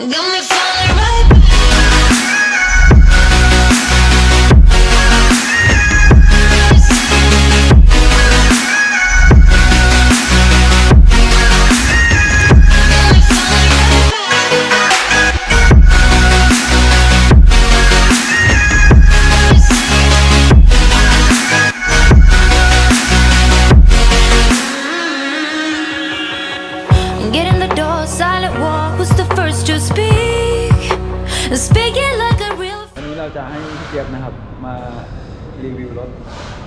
The only the first to speak. Speaking like a real วันนี้เราจะให้พี่เจี๊ยบนะครับมารีวิวรถ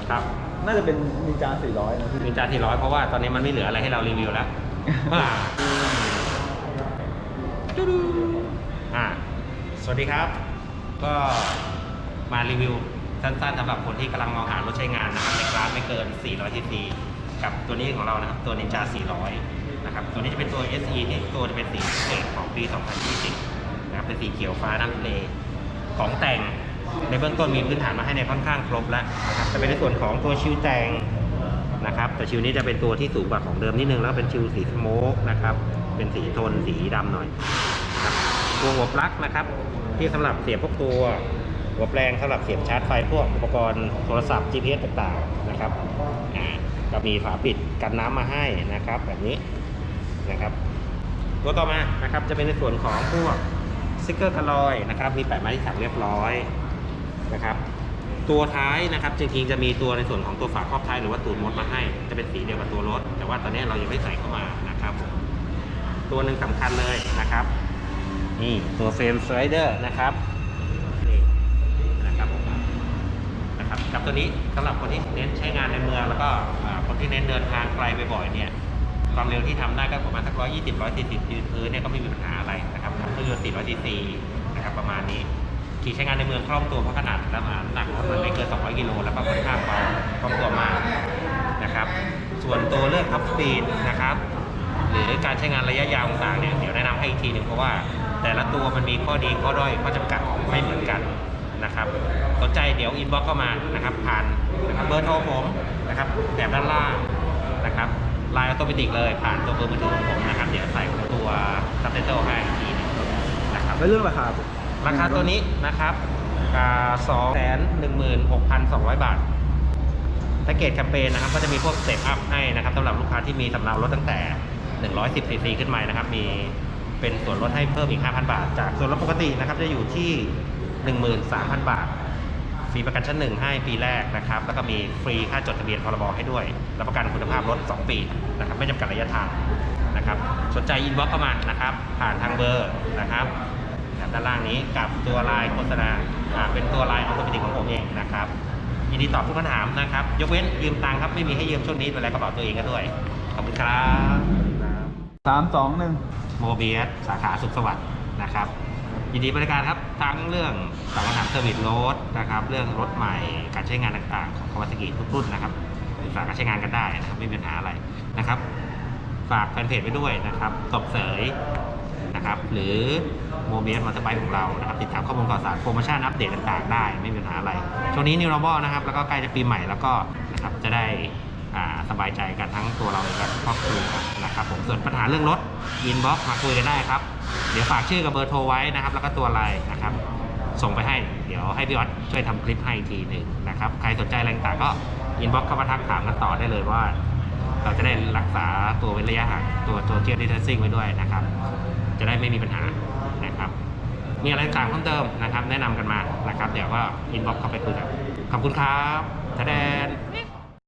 ครับน่าจะเป็นนินจา400นะพี่นินจา400 เพราะว่าตอนนี้มันไม่เหลืออะไรให้เรารีวิวแล้วอ่าอ่าสวัสดีครับ ก็มารีวิวสั้นๆสำหรับคนที่กำลังมองหารถใช้งานนะครับในคลาสไม่เกิน400 cc กับตัวนี้ของเรานะครับ ตัวนินจา400 นะครับตัวนี้จะเป็นตัว SE ที่ตัวจะเป็นสีเอกของปี 2020นะครับเป็นสีเขียวฟ้าน้ำทะเลของแต่งในเบื้องต้นมีพื้นฐานมาให้ในค่อนข้างครบแล้วนะครับจะเป็นในส่วนของตัวชิวแต่งนะครับแต่ชิวนี้จะเป็นตัวที่สูงกว่าของเดิมนิดนึงแล้วเป็นชิวสีสโมกนะครับเป็นสีโทนสีดำหน่อยนะตัวหัวปลั๊กนะครับ ที่สำหรับเสียบพวกตัวหัวแปลงสำหรับเสียบชาร์จไฟพวกอุปกรณ์โทรศัพท์ GPS ต่างๆนะครับอ่าก็มีฝาปิดกันน้ำมาให้นะครับ แบบนี้ นะครับ ตัวต่อมานะครับจะเป็นในส่วนของพวกสติกเกอร์กันลอยนะครับ มีแปะไม้ที่ถักเรียบร้อยนะครับ ตัวท้ายนะครับจริงๆจะมีตัวในส่วนของตัวฝาครอบท้ายหรือว่าตูดมดมาให้ จะเป็นสีเดียวกับตัวรถ แต่ว่าตอนนี้เรายังไม่ใส่เข้ามานะครับตัวหนึ่งสำคัญเลยนะครับนี่ตัวเฟรมสไลเดอร์นะครับนี่นะครับผมนะครับกับตัวนี้สำหรับคนที่เน้นใช้งานในเมืองแล้วก็คนที่เน้นเดินทางไกลบ่อยๆเนี่ย ความเร็วที่ทำได้ก็ประมาณสักร้อยยี่สิบร้อยสี่สิบยืนพื้นเนี่ยก็ไม่มีปัญหาอะไรนะครับเครื่องยนต์สี่ร้อยซีซีนะครับประมาณนี้ ขี่ใช้งานในเมืองคล่องตัวเพราะขนาดและน้ำหนักรถมันไม่เกิน 200 กิโลแล้วก็ค่อนข้างเบาคล่องตัวมากนะครับ ส่วนตัวเลือกท็อปสปีดนะครับหรือการใช้งานระยะยาวต่างเนี่ยเดี๋ยวแนะนำให้อีกทีหนึ่งเพราะว่า แต่ละตัวมันมีข้อดีข้อด้อยข้อจำกัดไม่เหมือนกันนะครับสนใจเดี๋ยวอินบ็อกเข้ามานะครับผ่านนะครับเบอร์โทรผมนะครับแถบด้านล่าง ไลน์ออโตเมติกเลยผ่านตัวเบอร์มือถือของผมนะครับ เดี๋ยวใส่ตัวซับไตเติลให้อีกทีหนึงนะครับ แล้วเรื่องราคาราคาตัวนี้นะครับสองแสนหนึ่งหมื่นหกพันสองร้อยบาทแพ็กเกจแคมเปญนะครับ ก็จะมีพวกสเต็ปอัพให้นะครับสำหรับลูกค้าที่มีสำเนารถตั้งแต่ 110ซีซีขึ้นไปนะครับ มีเป็นส่วนลดให้เพิ่มอีก 5,000 บาท จากส่วนลดปกตินะครับ จะอยู่ที่ 13,000 บาท ฟรีประกันชั้นหนึ่งให้ปีแรกนะครับ แล้วก็มีฟรีค่าจดทะเบียนพรบให้ด้วย รับประกันคุณภาพรถ 2 ปีนะครับ ไม่จำกัดระยะทางนะครับ สนใจอินบ็อกเข้ามานะครับ ผ่านทางเบอร์นะครับแบบด้านล่างนี้กับตัวไลน์โฆษณาอ่าเป็นตัวไลน์ออโตเมติกของผมเองนะครับ ยินดีตอบทุกคำถามนะครับ ยกเว้นยืมตังค์ครับ ไม่มีให้ยืมช่วงนี้เป็นไรกระเป๋าตัวเองกันด้วย ขอบคุณครับสามสองหนึ่งโมเบียสสาขาสุขสวัสดิ์นะครับ ยินดีบริการครับ ทั้งเรื่องตอบคำถามเซอร์วิสรถนะครับ เรื่องรถใหม่การใช้งานต่างๆ ของคาวาซากิทุกรุ่นนะครับปรึกษาการใช้งานกันได้นะครับไม่มีปัญหาอะไรนะครับ ฝากแฟนเพจไว้ด้วยนะครับตบเสยนะครับ หรือโมเบียสมอเตอร์ไบค์ของเรานะครับ ติดตามข้อมูลข่าวสารโปรโมชั่นอัปเดตต่างๆ ได้ไม่มีปัญหาอะไรช่วงนี้นิวโรบอนะครับ แล้วก็ใกล้จะปีใหม่แล้วก็นะครับจะได้ สบายใจกันทั้งตัวเราเองและครอบครัวนะครับผมส่วนปัญหาเรื่องรถอินบ็อกมาคุยกันได้ครับ เดี๋ยวฝากชื่อกับเบอร์โทรไว้นะครับ แล้วก็ตัวไลน์นะครับ ส่งไปให้เดี๋ยวให้พี่ออสช่วยทำคลิปให้ทีหนึ่งนะครับใครสนใจอะไรต่างก็อินบ็อกเข้ามาทักถามกันต่อได้เลยว่า เราจะได้รักษาตัวเว้นระยะห่างตัวโซเชียลดิสเทนซิ่งไว้ด้วยนะครับ จะได้ไม่มีปัญหานะครับมีอะไรต่างเพิ่มเติมนะครับ แนะนำกันมานะครับ เดี๋ยวก็อินบ็อกเข้าไปคุยกันขอบคุณครับทะแดน